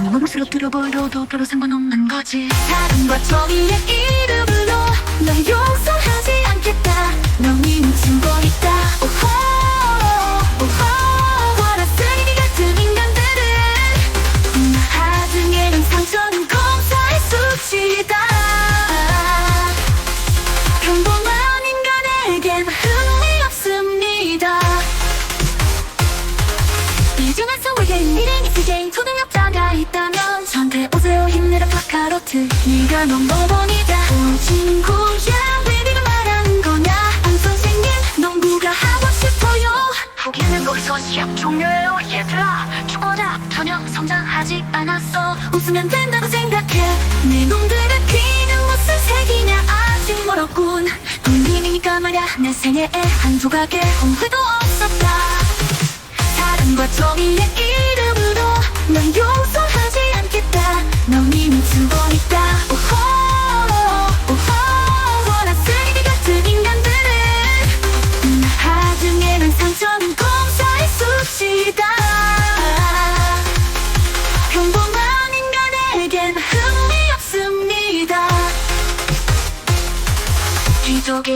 몫으로 들어버려도 별로 상관없는 거지. 사랑과 정의의 이름으로 널 용서하지 않겠다. 너니 미친 거 있다. 오호 오호. 화났으니 네 같은 인간들은 하등에는 상처는 검사의 수치다. 평범한 인간에겐 흥미 없습니다. 이 중에서 외계인 일행이 세계인 초능력자 네가 넘버원이다. 어, 친구야 왜 네가 말하는 거냐? 안 선생님 농구가 하고 싶어요. 포기는 거기서 시합 종료예요 얘들아. 죽어라 전혀 성장하지 않았어. 웃으면 된다고 생각해. 내 놈들의 귀는 무슨 색이냐? 아직 멀었군. 동민이니까 말야. 내 생애에 한 조각의 후회도 없었다. 사랑과 정의의 上下